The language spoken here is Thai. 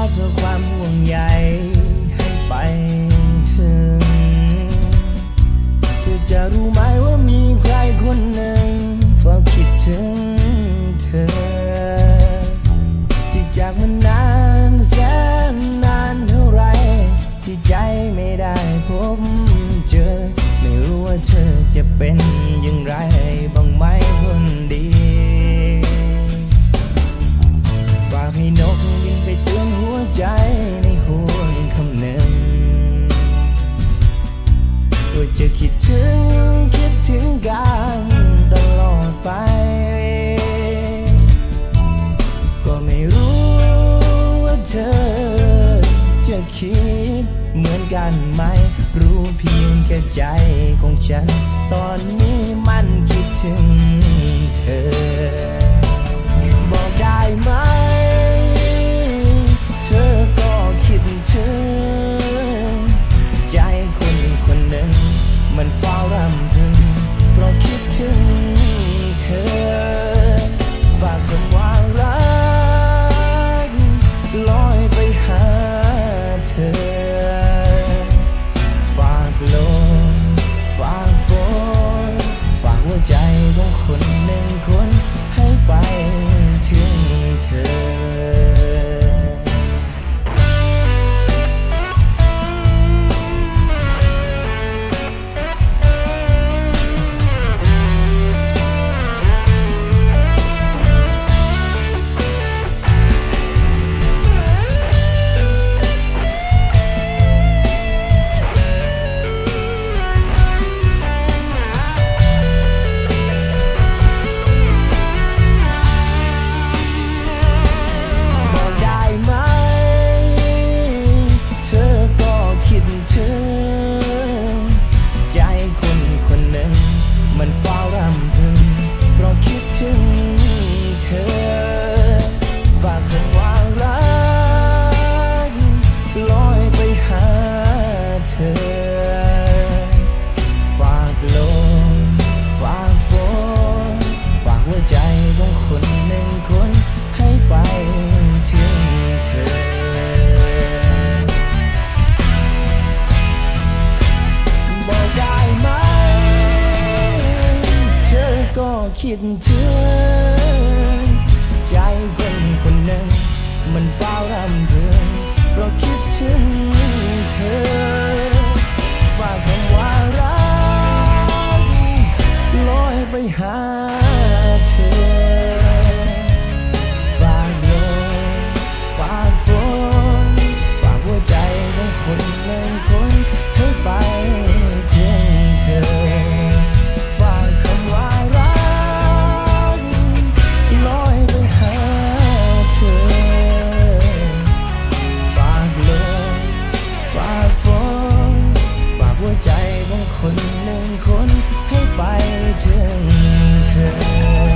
าเพื่อความห่วงใยให้ไปถึงเธอจะรู้ไหม กันไหม รู้เพียงแค่ใจของฉัน ตอนนี้มันคิดถึง คุณ couldn't do it. คนหนึ่งคนให้ไปถึงเธอ